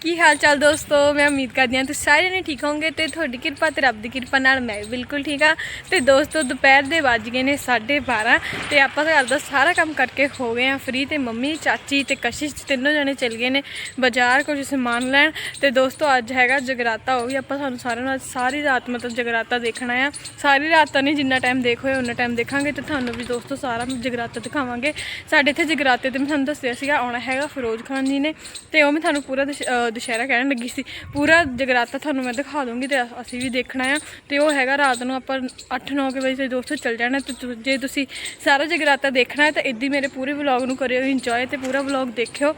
ਕੀ ਹਾਲ ਚਾਲ ਦੋਸਤੋ? ਮੈਂ ਉਮੀਦ ਕਰਦੀ ਹਾਂ ਤੁਸੀਂ ਸਾਰੇ ਨੇ ਠੀਕ ਹੋਵੋਗੇ ਤੇ ਤੁਹਾਡੀ ਕਿਰਪਾ ਤੇ ਰੱਬ ਦੀ ਕਿਰਪਾ ਨਾਲ ਮੈਂ ਵੀ ਬਿਲਕੁਲ ਠੀਕ ਆ ਤੇ ਦੋਸਤੋ, ਦੁਪਹਿਰ ਦੇ ਵੱਜ ਗਏ ਨੇ 12:30 ਤੇ ਆਪਾਂ ਘਰ ਦਾ ਸਾਰਾ ਕੰਮ ਕਰਕੇ ਹੋ ਗਏ ਆ ਫ੍ਰੀ ਤੇ ਮੰਮੀ, ਚਾਚੀ ਤੇ ਕਸ਼ਿਸ਼ ਤਿੰਨੋਂ ਜਣੇ ਚੱਲ ਗਏ ਨੇ ਬਾਜ਼ਾਰ ਕੁਝ ਸਮਾਨ ਲੈਣ। ਤੇ ਦੋਸਤੋ, ਅੱਜ ਹੈਗਾ ਜਗਰਾਤਾ, ਉਹ ਵੀ ਆਪਾਂ ਸਾਨੂੰ ਸਾਰਿਆਂ ਨੂੰ ਅੱਜ ਸਾਰੀ ਰਾਤ ਮਤਲਬ ਜਗਰਾਤਾ ਦੇਖਣਾ ਆ। ਸਾਰੀ ਰਾਤ ਤਾਂ ਨਹੀਂ, ਜਿੰਨਾ ਟਾਈਮ ਦੇਖ ਹੋਏ ਉਹਨਾਂ ਟਾਈਮ ਦੇਖਾਂਗੇ ਤੇ ਤੁਹਾਨੂੰ ਵੀ ਦੋਸਤੋ ਸਾਰਾ ਜਗਰਾਤਾ ਦਿਖਾਵਾਂਗੇ। ਸਾਡੇ ਇੱਥੇ ਜਗਰਾਤੇ ਤੇ ਮੈਂ ਤੁਹਾਨੂੰ ਦੱਸਿਆ ਸੀਗਾ, ਆਉਣਾ ਹੈਗਾ ਫਿਰੋਜ਼ ਖਾਨ ਜੀ ਨੇ ਤੇ ਉਹ ਮੈਂ ਤੁਹਾਨੂੰ ਪੂਰਾ ਦੁਸ਼- ਦੁਸ਼ਹਿਰਾ ਕਹਿਣ ਲੱਗੀ ਸੀ। ਪੂਰਾ ਜਗਰਾਤਾ ਤੁਹਾਨੂੰ ਮੈਂ ਦਿਖਾ ਦੂੰਗੀ ਤੇ ਅਸੀਂ ਵੀ ਦੇਖਣਾ ਆ। ਤੇ ਉਹ ਹੈਗਾ ਰਾਤ ਨੂੰ ਆਪਾਂ 8-9 ਵਜੇ ਤੇ ਦੋਸਤੋ ਚੱਲ ਜਾਣਾ ਤੇ ਤੁ- ਜੇ ਤੁਸੀਂ ਸਾਰਾ ਜਗਰਾਤਾ ਦੇਖਣਾ ਹੈ ਤਾਂ ਇੱਦੀ ਮੇਰੇ ਪੂਰੇ ਵਲੌਗ ਨੂੰ ਕਰਿਓ ਇੰਜੋਏ ਤੇ ਪੂਰਾ ਵਲੌਗ ਦੇਖਿਓ।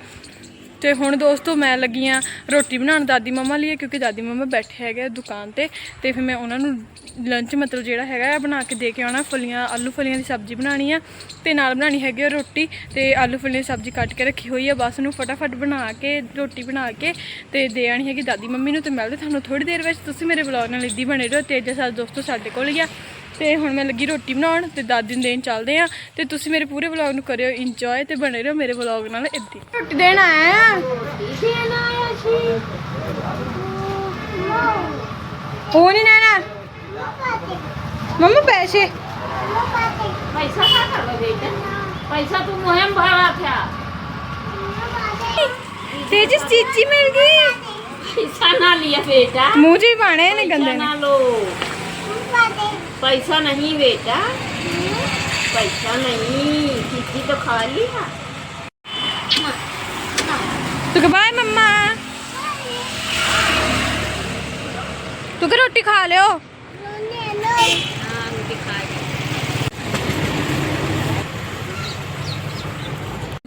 ਤੇ ਹੁਣ ਦੋਸਤੋ ਮੈਂ ਲੱਗੀ ਆ ਰੋਟੀ ਬਣਾਉਣ ਦਾਦੀ ਮਮਾ ਲਈ, ਕਿਉਂਕਿ ਦਾਦੀ ਮਮਾ ਬੈਠੇ ਹੈਗੇ ਆ ਦੁਕਾਨ ਤੇ ਤੇ ਫਿਰ ਮੈਂ ਉਹਨਾਂ ਨੂੰ ਲੰਚ ਮਤਲਬ ਜਿਹੜਾ ਹੈਗਾ ਆ ਬਣਾ ਕੇ ਦੇ ਕੇ ਆਉਣਾ, ਫਲੀਆਂ, ਆਲੂ ਫਲੀਆਂ ਦੀ ਸਬਜ਼ੀ ਬਣਾਉਣੀ ਆ, ਤੇ ਨਾਲ ਬਣਾਉਣੀ ਹੈਗੀ ਆ ਰੋਟੀ, ਤੇ ਆਲੂ ਫਲੀਆਂ ਦੀ ਸਬਜ਼ੀ ਕੱਟ ਕੇ ਰੱਖੀ ਹੋਈ ਆ, ਬਸ ਨੂੰ ਫਟਾਫਟ ਬਣਾ ਕੇ, ਰੋਟੀ ਬਣਾ ਕੇ, ਤੇ ਦੇ ਆਣੀ ਹੈਗੀ ਦਾਦੀ ਮੰਮੀ ਨੂੰ, ਤੇ ਮਿਲਦੇ ਤੁਹਾਨੂੰ ਥੋੜੀ ਦੇਰ ਵਿੱਚ ਤੁਸੀਂ ਮੇਰੇ ਵਲੌਗ ਨਾਲ ਇੱਦੀ ਬਣੇ ਰਹੋ, ਤੇ ਜੇ ਸਾਡੇ ਦੋਸਤੋ ਸਾਡੇ ਕੋਲ ਹੀ ਆ ਤੇ ਹੁਣ ਮੈਂ ਲੱਗੀ ਰੋਟੀ ਬਣਾਉਣ ਤੇ ਦਾਦੀ ਨੂੰ ਦੇਣ ਚੱਲਦੇ ਆ ਤੇ ਤੁਸੀਂ ਮੇਰੇ ਪੂਰੇ ਵਲੌਗ ਨੂੰ ਕਰਿਓ ਇੰਜੋਏ ਤੇ ਬਣੇ ਰਹੋ ਮੇਰੇ ਵਲੌਗ ਨਾਲ ਇੱਦੀ ਰੋਟੀ ਦੇਣ ਆਇਆ ਹੋ ਨਹੀਂ ਨਾ ਮੰਮਾ ਪੈਸੇ पैसा का करवा बेटा पैसा तू मुहिम भरा था ਤੇਜਸ ਚੀਚੀ ਮਿਲ ਗਈ पैसा ना लिया बेटा ਮੂੰਹ 'ਚ ਹੀ ਪਾਣੇ ਨੇ पैसा ਗੰਦੇ ना ਨੇ लो पैसा नहीं बेटा पैसा नहीं किसी तो खा लिया ਤੂੰ ਕਹ ਬਾਏ ਮੰਮਾ ਤੂੰ ਕਿ ਰੋਟੀ ਖਾ ਲਿਓ हाँ दिखा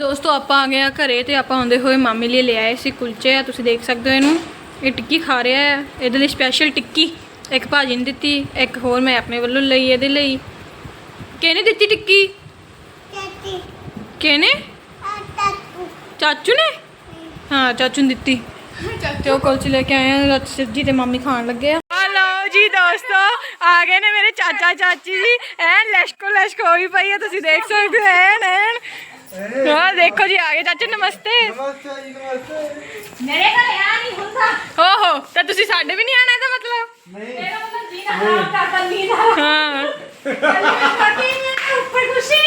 ਦੋਸਤੋ ਆਪਾਂ ਆ ਗਏ ਆ ਘਰੇ ਤੇ ਆਪਾਂ ਆਉਂਦੇ ਹੋਏ ਮਾਮੇ ਲਈ ਲੈ ਆਏ ਸੀ ਕੁਲਚੇ ਆ ਤੁਸੀਂ ਦੇਖ ਸਕਦੇ ਹੋ ਇਹਨੂੰ ਇਹ ਟਿੱਕੀ ਖਾ ਰਿਹਾ ਹੈ ਇਹਦੇ ਲਈ ਸਪੈਸ਼ਲ ਟਿੱਕੀ ਇੱਕ ਭਾਜੀ ਨੇ ਦਿੱਤੀ ਇੱਕ ਹੋਰ ਮੈਂ ਆਪਣੇ ਵੱਲੋਂ ਲਈ ਇਹਦੇ ਲਈ। ਕਿਹਨੇ ਦਿੱਤੀ ਟਿੱਕੀ? ਕਿਹਨੇ? ਚਾਚੂ। ਨੇ? ਹਾਂ। ਚਾਚੂ ਨੇ ਦਿੱਤੀ। ਤੇ ਉਹ ਕੁਲਚੇ ਲੈ ਕੇ ਆਏ ਆ ਸਬਜੀ ਤੇ ਮੰਮੀ ਖਾਣ ਲੱਗੇ ਆ। ਹਲੋ ਜੀ ਦੋਸਤੋ ਆ ਗਏ ਨੇ ਮੇਰੇ ਚਾਚਾ ਚਾਚੀ। ਜੀ ਐਨ ਲੈਸ਼ਕੋ ਲੈਸ਼ਕੋ ਹੋਈ ਪਈ ਆ ਤੁਸੀਂ ਦੇਖ ਸਕਦੇ ਹੋ ਐਨ ਐਨ। ਹਾਂ ਦੇਖੋ ਜੀ ਆ ਗਏ ਚਾਚਾ ਨਮਸਤੇ। ਨਮਸਤੇ ਜੀ ਨਮਸਤੇ। ਮੇਰੇ ਘਰੇ ਆ ਨਹੀਂ ਹੁੰਦਾ। ਓਹੋ ਤਾਂ ਤੁਸੀਂ ਸਾਡੇ ਵੀ ਨਹੀਂ ਆਣਾ ਇਹਦਾ ਖਰਾਬ ਕਰਤਾ ਨੀਂਦ ਆ ਰਹੀ ਹਾਂ ਕੱਲ ਮੈਂ ਉੱਪਰ ਖੁਸ਼ੀ।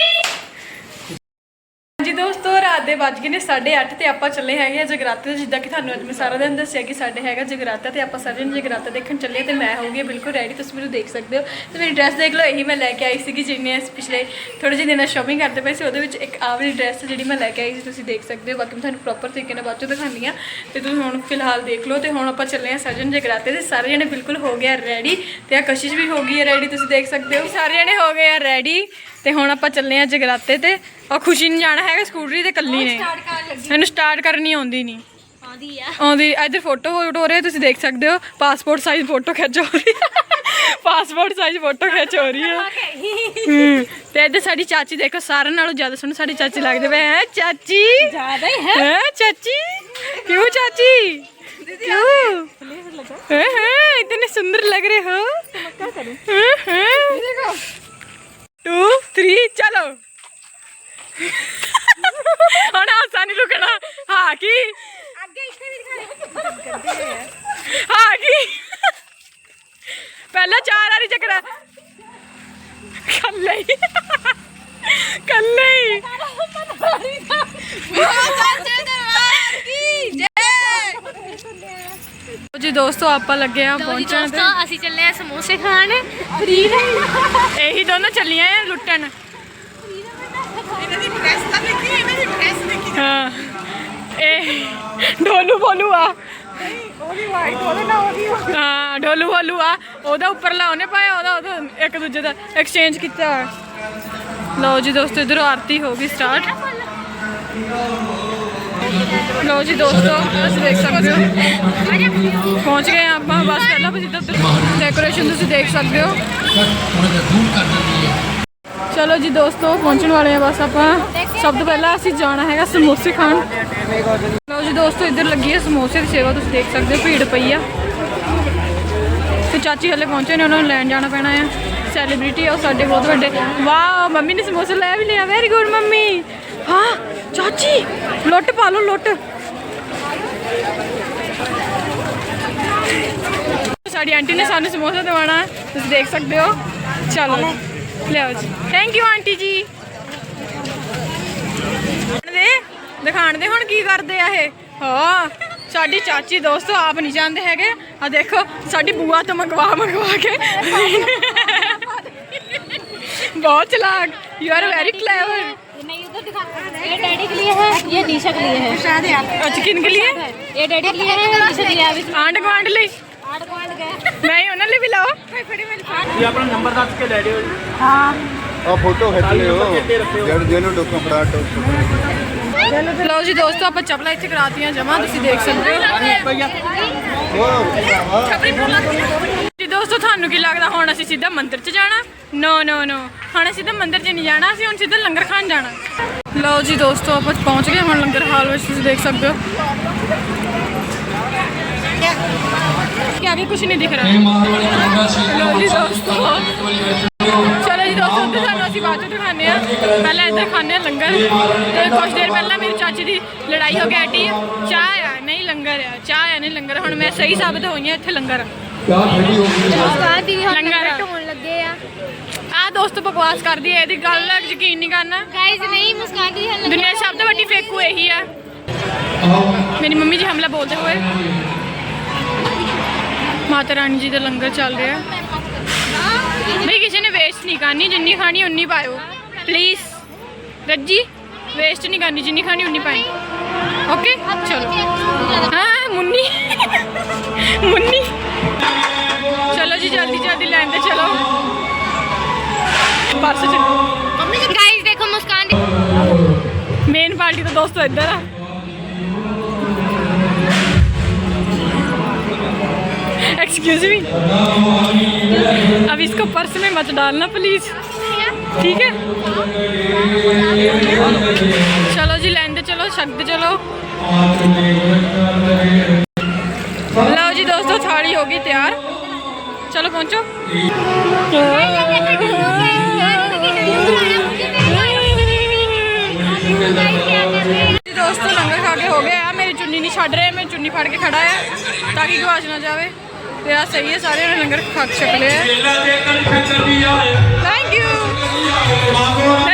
ਜੀ ਦੋਸਤੋ ਰਾਤ ਦੇ ਵੱਜ ਗਏ ਨੇ 8:30 ਤੇ ਆਪਾਂ ਚੱਲੇ ਹੈਗੇ ਆ ਜਗਰਾਤੇ ਜਿੱਦਾਂ ਕਿ ਤੁਹਾਨੂੰ ਅੱਜ ਮੈਂ ਸਾਰਾ ਦਿਨ ਦੱਸਿਆ ਕਿ ਸਾਡੇ ਹੈਗਾ ਜਗਰਾਤਾ ਤੇ ਆਪਾਂ ਸਾਰੇ ਜਣੇ ਜਗਰਾਤਾ ਦੇਖਣ ਚੱਲੇ ਤੇ ਮੈਂ ਹੋ ਗਈ ਬਿਲਕੁਲ ਰੈਡੀ ਤੁਸੀਂ ਮੈਨੂੰ ਦੇਖ ਸਕਦੇ ਹੋ। ਤੇ ਮੇਰੀ ਡਰੈਸ ਦੇਖ ਲਓ, ਇਹੀ ਮੈਂ ਲੈ ਕੇ ਆਈ ਸੀਗੀ ਜਿੰਨੇ ਅਸੀਂ ਪਿਛਲੇ ਥੋੜੇ ਜਿਹੇ ਦਿਨਾਂ ਸ਼ਾਪਿੰਗ ਕਰਦੇ ਪਏ ਸੀ, ਉਹਦੇ ਵਿੱਚ ਇੱਕ ਆਹ ਵਾਲੀ ਡਰੈਸ ਜਿਹੜੀ ਮੈਂ ਲੈ ਕੇ ਆਈ ਸੀ, ਤੁਸੀਂ ਦੇਖ ਸਕਦੇ ਹੋ। ਬਾਕੀ ਮੈਂ ਤੁਹਾਨੂੰ ਪ੍ਰੋਪਰ ਤਰੀਕੇ ਨਾਲ ਬਾਅਦ ਚੋਂ ਦਿਖਾਉਂਦੀ ਆ ਤੇ ਤੁਸੀਂ ਹੁਣ ਫਿਲਹਾਲ ਦੇਖ ਲਓ ਤੇ ਹੁਣ ਆਪਾਂ ਚੱਲੇ ਆ ਸਰਜਨ ਜਗਰਾਤੇ ਤੇ, ਸਾਰੇ ਜਣੇ ਬਿਲਕੁਲ ਹੋ ਗਿਆ ਰੈਡੀ ਤੇ ਆ ਕਸ਼ਿਸ਼ ਵੀ ਹੋ ਗਈ ਹੈ ਰੈਡੀ ਤੁਸੀਂ ਦੇਖ ਸਕਦੇ ਹੋ। ਸਾਰੇ ਜਣੇ ਹੋ ਗਏ ਆ ਰੈਡੀ ਤੇ ਹੁਣ ਆਪਾਂ ਚੱਲੇ ਆ ਜਗਰਾਤੇ ਤੇ। ਆ ਖੁਸ਼ੀ ਨੂੰ ਜਾਣਾ ਹੈਗਾ ਸਕੂਟਰੀ ਤੇ ਕੱਲੀ ਨੇ ਮੈਨੂੰ ਸਟਾਰਟ ਕਰਨੀ ਆਉਂਦੀ ਨਹੀਂ आंधी है ਆਉਂਦੀ ਇੱਧਰ ਫੋਟੋ ਹੋ ਰਹੇ ਤੁਸੀਂ ਦੇਖ ਸਕਦੇ ਹੋ ਪਾਸਪੋਰਟ ਸਾਈਜ਼ ਫੋਟੋ ਖਿੱਚ ਹੋ ਰਹੀ ਪਾਸਪੋਰਟ ਸਾਈਜ਼ ਫੋਟੋ ਖਿੱਚ ਹੋ ਰਹੀ ਹੈ ਹੂੰ ਤੇ ਇੱਧਰ ਸਾਡੀ ਚਾਚੀ ਦੇਖੋ ਸਾਰਿਆਂ ਨਾਲੋਂ ਜ਼ਿਆਦਾ ਸੋਹਣੀ ਸਾਡੀ ਚਾਚੀ ਲੱਗਦੇ ਪਏ ਹੈ ਚਾਚੀ ज्यादा ही है ਹੈ ਚਾਚੀ क्यों चाची क्यों हैं हैं इतने सुंदर लग रहे हो क्या करूं टू थ्री चलो ਹੁਣ ਹਾਸਾ ਨਹੀਂ ਰੁਕਣਾ ਹਾਂ ਕੀ? ਹਾਂ ਕੀ? ਪਹਿਲਾਂ ਚਾਰ ਵਾਰੀ ਚੱਕਰਾ ਕੱਲੇ ਕੱਲੇ ਜੀ ਦੋਸਤੋ ਆਪਾਂ ਲੱਗੇ ਆ ਪਹੁੰਚਣ ਤੇ। ਅਸੀਂ ਚੱਲੇ ਆ ਸਮੋਸੇ ਖਾਣ। ਫ੍ਰੀ ਇਹੀ ਦੋਨੋਂ ਚੱਲੀਆਂ ਆ ਲੁੱਟਣ। ਹਾਂ। ਇਹ ਢੋਲੂ ਬੋਲੂ ਆ। ਹਾਂ, ਢੋਲੂ ਬੋਲੂ ਆ। ਉਹਦਾ ਉੱਪਰਲਾ ਉਹਨੇ ਪਾਇਆ, ਉਹਦਾ ਉਹਦਾ ਇੱਕ ਦੂਜੇ ਦਾ ਐਕਸਚੇਂਜ ਕੀਤਾ ਲਓ ਜੀ ਦੋਸਤੋ, ਇਧਰੋਂ ਆਰਤੀ ਹੋ ਗਈ ਸਟਾਰਟ ਲਓ ਜੀ ਦੋਸਤੋ, ਤੁਸੀਂ ਦੇਖ ਸਕਦੇ ਹੋ। ਪਹੁੰਚ ਗਏ ਹਾਂ ਆਪਾਂ, ਬਸ ਪਹਿਲਾਂ ਵੀ ਜਿੱਦਾਂ ਡੈਕੋਰੇਸ਼ਨ ਤੁਸੀਂ ਦੇਖ ਸਕਦੇ ਹੋ। ਚਲੋ ਜੀ ਦੋਸਤੋ, ਪਹੁੰਚਣ ਵਾਲੇ ਆ ਬਸ ਆਪਾਂ। ਸਭ ਤੋਂ ਪਹਿਲਾਂ ਅਸੀਂ ਜਾਣਾ ਹੈਗਾ ਸਮੋਸੇ ਖਾਣ। ਲਓ ਜੀ ਦੋਸਤੋ, ਇੱਧਰ ਲੱਗੀ ਹੈ ਸਮੋਸੇ ਦੀ ਸੇਵਾ, ਤੁਸੀਂ ਦੇਖ ਸਕਦੇ ਹੋ, ਭੀੜ ਪਈ ਆ। ਤੇ ਚਾਚੀ ਹਲੇ ਪਹੁੰਚੇ ਨੇ, ਉਹਨਾਂ ਨੂੰ ਲੈਣ ਜਾਣਾ ਪੈਣਾ ਆ। ਸੈਲੀਬ੍ਰਿਟੀ ਆ ਉਹ ਸਾਡੇ ਬਹੁਤ ਵੱਡੇ। ਵਾਹ ਮੰਮੀ ਨੇ ਸਮੋਸੇ ਲੈ ਵੀ ਲਿਆ ਵੈਰੀ ਗੁੱਡ ਮੰਮੀ। ਹਾਂ, ਚਾਚੀ, ਲੁੱਟ ਪਾ ਲਓ, ਲੁੱਟ। ਸਾਡੀ ਆਂਟੀ ਨੇ ਸਾਨੂੰ ਸਮੋਸਾ ਦਵਾਣਾ ਤੁਸੀਂ ਦੇਖ ਸਕਦੇ ਹੋ। ਚਲੋ ਲਿਆਓ ਜੀ। ਥੈਂਕ ਯੂ ਆਂਟੀ ਜੀ। ਦੇ ਦਿਖਾਣ ਦੇ ਹੁਣ ਕੀ ਕਰਦੇ ਆ ਇਹ ਹਾਂ ਸਾਡੀ ਚਾਚੀ ਦੋਸਤੋ ਆਪ ਨਹੀਂ ਜਾਣਦੇ ਹੈਗੇ ਆ ਦੇਖੋ ਸਾਡੀ ਬੂਆ ਤੋਂ ਮੰਗਵਾ ਮੰਗਵਾ ਕੇ ਬਹੁਤ ਚਲਾਕ ਯੂ ਆਰ ਵੈਰੀ ਕਲੇਵਰ नहीं उधर दिखा ये डैडी के लिए है ये निशा के लिए है शायद यार ਅੱਜ ਕਿਨ ਕੇ लिए ये डैडी के लिए है ये निशा के लिए है अभी ਆਂਡ ਗਵਾਂਡ ਲਈ आठ पाँच गए ਮੈਂ ਹੀ ਉਹਨਾਂ ਲਈ ਵੀ ਲਾਓ ਇਹ ਆਪਣਾ ਨੰਬਰ ਦੱਸ ਕੇ ਲੈ ਲਿਓ ਜੀ ਆ ਫੋਟੋ ਖਿੱਚ ਲਿਓ। ਜੜ ਜਿਹਨੂੰ ਟੋਕਾਂ ਫੜਾ ਟੋਕ ਲਓ ਜੀ ਦੋਸਤੋ ਆਪਾਂ ਚੱਪਲਾਂ ਇੱਥੇ ਕਰਾਤੀਆਂ ਜਮਾ ਤੁਸੀਂ ਦੇਖ ਸਕਦੇ ਹੋ। ਜੀ ਦੋਸਤੋ ਤੁਹਾਨੂੰ ਕੀ ਲੱਗਦਾ? ਹੁਣ ਅਸੀਂ ਸਿੱਧਾ ਮੰਦਿਰ 'ਚ ਜਾਣਾ? ਨੋ ਨੋ ਨੋ ਹੁਣ ਅਸੀਂ ਸਿੱਧਾ ਮੰਦਿਰ 'ਚ ਨਹੀਂ ਜਾਣਾ ਅਸੀਂ ਹੁਣ ਸਿੱਧਾ ਲੰਗਰ ਖਾਣ ਜਾਣਾ। ਲਓ ਜੀ ਦੋਸਤੋ ਆਪਾਂ ਪਹੁੰਚ ਗਏ ਹੁਣ ਲੰਗਰ ਹਾਲ ਵਿੱਚ ਤੁਸੀਂ ਦੇਖ ਸਕਦੇ ਹੋ। ਕਿ ਆਗੇ ਕੁਝ ਨਹੀਂ ਦਿਖ ਰਿਹਾ। ਇਹ ਮਾਰ ਵਾਲੀ ਚੰਗਾ ਸੀ। ਲਓ ਜੀ ਦੋਸਤੋ। ਬਾਅਦ ਚੋਂ ਆ। ਪਹਿਲਾਂ ਇੱਧਰ ਖਾਣੇ ਆ ਲੰਗਰ। ਤੇ ਕੁਝ ਦੇਰ ਪਹਿਲਾਂ ਮੇਰੀ ਚਾਚੀ ਦੀ ਲੜਾਈ ਹੋ ਗਈ ਆਂਟੀ ਚਾਹ ਆ ਨਹੀਂ ਲੰਗਰ ਆ। ਚਾਹ ਆ ਨਹੀਂ ਲੰਗਰ। ਹੁਣ ਮੈਂ ਸਹੀ ਸਾਬਤ ਹੋਈ ਆ ਇੱਥੇ ਲੰਗਰ। ਆ ਦੋਸਤ ਬਕਵਾਸ ਕਰਦੀ ਐ ਇਹਦੀ ਗੱਲ ਯਕੀਨ ਨਹੀਂ ਕਰਨਾ। ਗਾਇਜ਼ ਨਹੀਂ ਮੁਸਕਾਨ ਦੀ ਹੱਲ ਦੁਨੀਆ ਸਭ ਤੋਂ ਵੱਡੀ ਫੇਕੂ ਇਹੀ ਆ। ਮੇਰੀ ਮੰਮੀ ਜੀ ਹਮਲਾ ਬੋਲਦੇ ਹੋਏ। ਮਾਤਾ ਰਾਣੀ ਜੀ ਦਾ ਲੰਗਰ ਚੱਲ ਰਿਹਾ। ਬਈ ਕਿਸੇ ਨੇ ਵੇਸਟ ਨਹੀਂ ਕਰਨੀ ਜਿੰਨੀ ਖਾਣੀ ਉਨੀ ਪਾਇਓ। ਪਲੀਜ਼ ਰੱਜੀ ਵੇਸਟ ਨਹੀਂ ਕਰਨੀ ਜਿੰਨੀ ਖਾਣੀ ਉਨੀ ਪਾਈ। ਓਕੇ ਚਲੋ। ਹਾਂ ਮੁੰਨੀ। ਮੁੰਨੀ। ਚਲੋ ਜੀ ਜਲਦੀ ਜਲਦੀ ਲੈਣ ਤੇ ਚਲੋ। ਪਰਸ ਚ ਮੰਮੀ ਗਾਇਸ ਦੇਖੋ ਮੁਸਕਾਨ ਮੇਨ ਪਾਰਟੀ ਦਾ ਦੋਸਤੋ ਇੱਧਰ ਆ। एक्सक्यूज मी अब इसको पर्स में मत डालना प्लीज़ ठीक है? चलो जी, लैंदे चलो छकते चलो. लो जी दोस्तों, थाली होगी तैयार. चलो पहुंचो. दोस्तों, लंगर खा के हो गया। मेरी चुन्नी नहीं छड़ रहे, मैं चुन्नी फाड़ के खड़ा है, ताकि गुआच ना जाए ਤੇ ਆ ਸਹੀ ਹੈ ਸਾਰਿਆਂ ਨੇ ਲੰਗਰ ਖਾ ਛਕ ਲਿਆ ਥੈਂਕ ਯੂ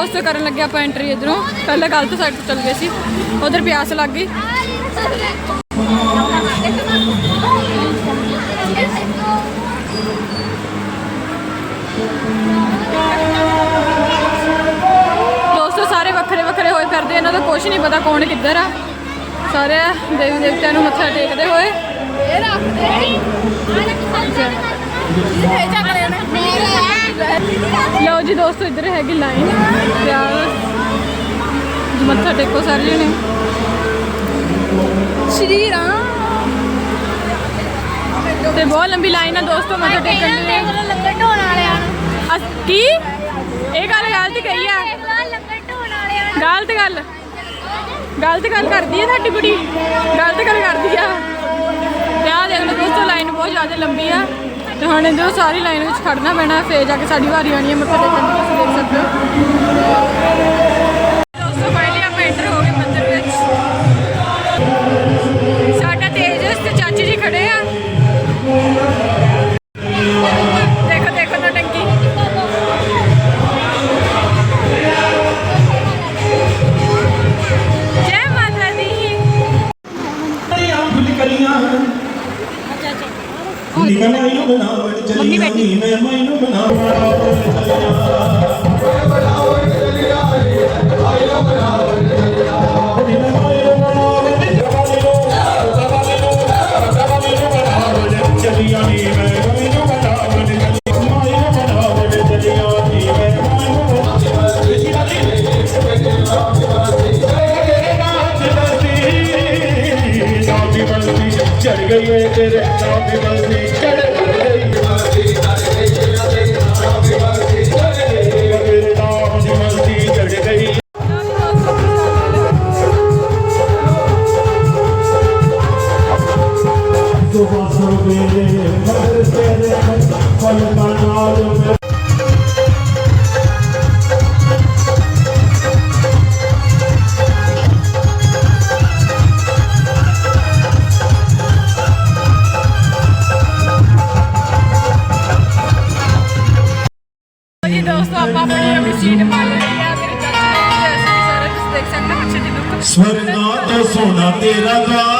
ਜੀ ਦੋਸਤੋ ਕਰਨ ਲੱਗਿਆ ਆਪਾਂ ਐਂਟਰੀ ਇਧਰੋਂ। ਪਹਿਲਾਂ ਗਲਤ ਸਾਈਡ ਤੋਂ ਚੱਲ ਗਏ ਸੀ। ਉਧਰ ਪਿਆਸ ਲੱਗ ਗਈ। ਦੋਸਤੋ ਸਾਰੇ ਵੱਖਰੇ ਵੱਖਰੇ ਹੋਏ ਫਿਰਦੇ ਇਹਨਾਂ ਦਾ ਕੁਝ ਨਹੀਂ ਪਤਾ ਕੌਣ ਕਿੱਧਰ ਆ। ਸਾਰੇ ਦੇਵੀ ਦੇਵਤਿਆਂ ਨੂੰ ਮੱਥਾ ਟੇਕਦੇ ਹੋਏ। ਲਓ ਜੀ ਦੋਸਤੋ ਇੱਧਰ ਹੈਗੀ ਲਾਈਨ। ਤਿਆਰ ਜੀ ਮੱਥਾ ਟੇਕੋ ਸਾਰੇ ਜਣੇ ਸ਼੍ਰੀ ਰਾਮ। ਤੇ ਬਹੁਤ ਲੰਬੀ ਲਾਈਨ ਆ ਦੋਸਤੋ ਮੱਥਾ ਟੇਕਣ ਲਈ। ਲੰਗਰ ਢੋਣ ਵਾਲਿਆਂ ਨੂੰ। ਕੀ? ਇਹ ਗੱਲ ਗਲਤ ਕਹੀ ਆ। ਲੰਗਰ ਢੋਣ ਵਾਲਿਆਂ ਨੂੰ। ਗਲਤ ਗੱਲ। ਗਲਤ ਗੱਲ ਕਰਦੀ ਹੈ ਤੁਹਾਡੀ ਕੁੜੀ ਗਲਤ ਗੱਲ ਕਰਦੀ ਆ। ਤੇ ਦੇਖ ਲਓ ਦੋਸਤੋ ਲਾਈਨ ਬਹੁਤ ਜ਼ਿਆਦਾ ਲੰਬੀ ਆ। ਤੇ ਹੁਣ ਇਹਦੇ ਸਾਰੀ ਲਾਈਨ ਵਿੱਚ ਖੜਨਾ ਪੈਣਾ ਫੇਰ ਜਾ ਕੇ ਸਾਡੀ ਵਾਰੀ ਆਣੀ ਹੈ ਮੱਥਾ ਟੇਕਣ ਦੀ ਤੁਸੀਂ ਦੇਖ ਸਕਦੇ ਹੋ। ਮੰਮੀ ਬੈਠੀ ਮੈਂ ਮੈਨੂੰ ਬਣਾਵਾਂ ਚਲੀਆਂ ਤੋਂ ਸੋਨਾ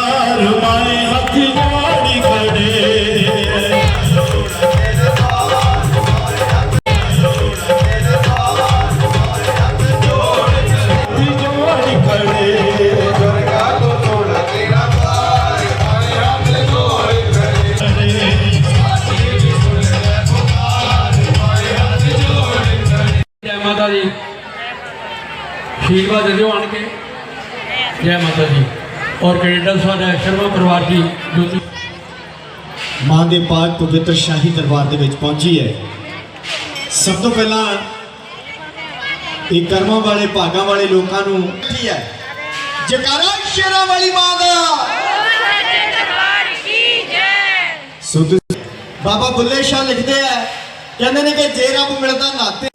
ਔਰ ਕੈਨੇਡਾ ਸਾਡਾ ਸ਼ਰਮਾ ਪਰਿਵਾਰ ਦੀ ਜੋਤੀ ਮਾਂ ਦੇ ਪਾਕ ਪਵਿੱਤਰ ਸ਼ਾਹੀ ਦਰਬਾਰ ਦੇ ਵਿੱਚ ਪਹੁੰਚੀ ਹੈ। ਸਭ ਤੋਂ ਪਹਿਲਾਂ ਇਹ ਕਰਮਾਂ ਵਾਲੇ ਭਾਗਾਂ ਵਾਲੇ ਲੋਕਾਂ ਨੂੰ ਕੀ ਹੈ? ਜਕਾਰਾ ਸ਼ੇਰਾਂ ਵਾਲੀ ਮਾਂ ਦਾ। ਸੁਧ ਬਾਬਾ ਬੁੱਲੇ ਸ਼ਾਹ ਲਿਖਦੇ ਆ ਕਹਿੰਦੇ ਨੇ ਕਿ ਜੇ ਰੱਬ ਮਿਲਦਾ ਨਾਤੇ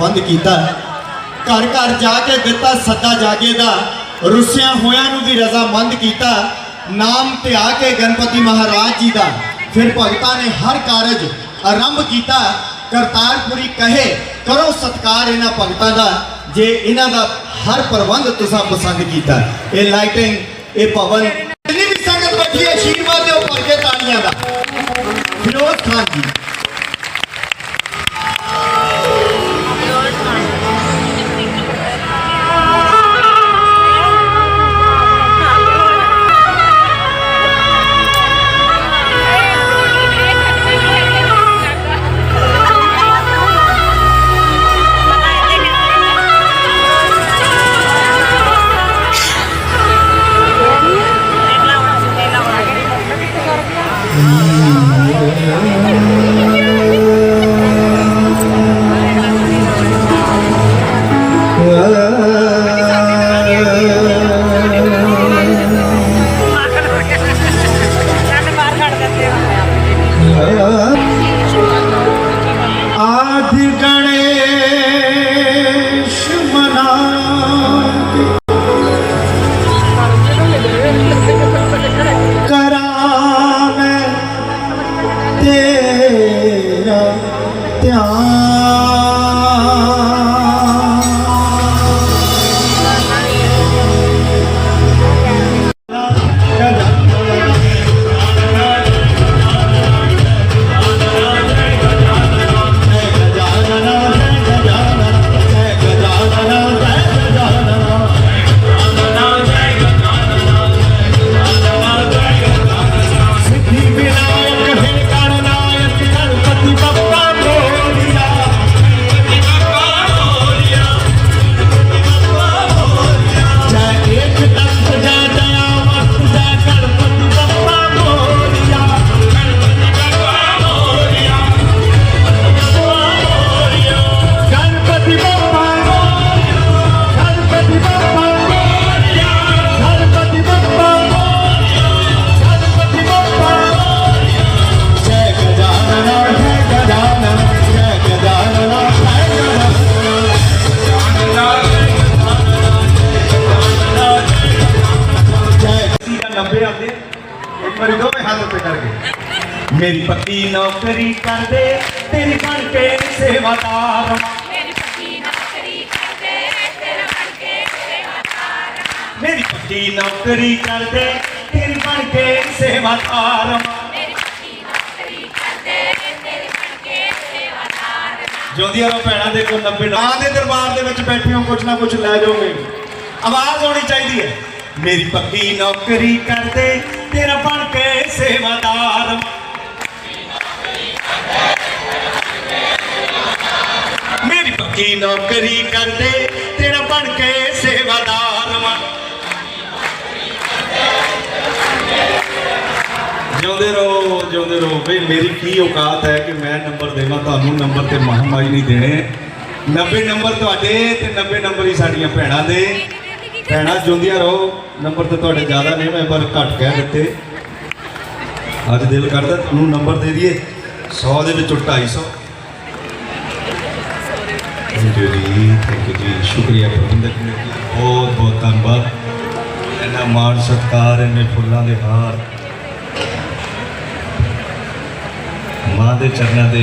ਪ੍ਰਬੰਧ ਕੀਤਾ। ਘਰ ਘਰ ਜਾ ਕੇ ਦਿੱਤਾ ਸੱਦਾ ਜਾਗੇ ਦਾ। ਰੁੱਸਿਆਂ ਹੋਇਆਂ ਨੂੰ ਵੀ ਰਜ਼ਾਮੰਦ ਕੀਤਾ। ਨਾਮ ਧਿਆ ਕੇ ਗਣਪਤੀ ਮਹਾਰਾਜ ਜੀ ਦਾ। ਫਿਰ ਭਗਤਾਂ ਨੇ ਹਰ ਕਾਰਜ ਆਰੰਭ ਕੀਤਾ। ਕਰਤਾਰਪੁਰੀ ਕਹੇ, ਕਰੋ ਸਤਕਾਰ ਇਹਨਾਂ ਭਗਤਾਂ ਦਾ। ਜੇ ਇਹਨਾਂ ਦਾ ਹਰ ਪ੍ਰਬੰਧ ਤੁਸੀਂ ਪਸੰਦ ਕੀਤਾ। ਇਹ ਲਾਈਟਿੰਗ ਇਹ ਭਵਨ, ਜਿੰਨੀ ਵੀ ਸੰਗਤ ਬੈਠੀ ਹੈ ਆਸ਼ੀਰਵਾਦ ਦਿਓ ਭਰ ਕੇ ਤਾੜੀਆਂ ਦਾ। ਫਿਰੋਜ਼ ਖਾਨ ਜੀ। ਕਰਦੇ ਤੇਰੀ ਬਣ ਕੇ ਸੇਵਾਦਾਰ। ਮੇਰੀ ਪੱਕੀ ਨੌਕਰੀ ਕਰਦੇ ਤੇਰੀ ਬਣ ਕੇ ਸੇਵਾਦਾਰ। ਜੋਦੀਆਂ ਰੋ ਭੈਣਾਂ ਦੇ ਕੋਲ 90 ਨਾਂ ਦੇ ਦਰਬਾਰ ਦੇ ਵਿੱਚ ਬੈਠੇ ਹੋ ਕੁਛ ਨਾ ਕੁਛ ਲੈ ਜਾਓਗੇ। ਆਵਾਜ਼ ਆਉਣੀ ਚਾਹੀਦੀ ਹੈ। ਮੇਰੀ ਪੱਕੀ ਨੌਕਰੀ ਕਰਦੇ ਤੇਰਾ ਬਣ ਕੇ ਸੇਵਾਦਾਰ। ਮੇਰੀ ਨੌਕਰੀ ਕਰਦੇ, ਤੇਰਾ ਬਣ ਕੇ ਸੇਵਾਦਾਰ ਵਾਂ। ਜਿਉਂਦੇ ਰਹੋ ਜਿਉਂਦੇ ਰਹੋ। ਬਈ ਮੇਰੀ ਕੀ ਔਕਾਤ ਹੈ ਕਿ ਮੈਂ ਨੰਬਰ ਦੇਵਾਂ, ਤੁਹਾਨੂੰ ਨੰਬਰ ਤੇ ਮਹਾਮਾਈ ਨਹੀਂ ਦੇਣੇ। 90 ਨੰਬਰ ਤੁਹਾਡੇ ਤੇ 90 ਨੰਬਰ ਹੀ ਸਾਡੀਆਂ ਭੈਣਾਂ ਦੇ। ਭੈਣਾਂ, ਜਿਉਂਦੀਆਂ ਰਹੋ। ਨੰਬਰ ਤੇ ਤੁਹਾਡੇ ਜ਼ਿਆਦਾ ਨੇ, ਮੈਂ ਪਰ ਘੱਟ ਕਹਿ ਦਿੱਤੇ। ਅੱਜ ਦਿਲ ਕਰਦਾ ਤੁਹਾਨੂੰ ਨੰਬਰ ਦੇ ਦਈਏ। 100 ਦੇ ਵਿੱਚੋਂ 250 thank you ji thank you ji ਸ਼ੁਕਰੀਆ ਪ੍ਰਬੰਧਕ ਜੀ ਬਹੁਤ ਬਹੁਤ ਧੰਨਵਾਦ ਇੰਨਾ ਮਾਣ ਸਤਿਕਾਰ ਇੰਨੇ ਫੁੱਲਾਂ ਦੇ ਹਾਰ ਮਾਂ ਦੇ ਚਰਨਾਂ ਦੇ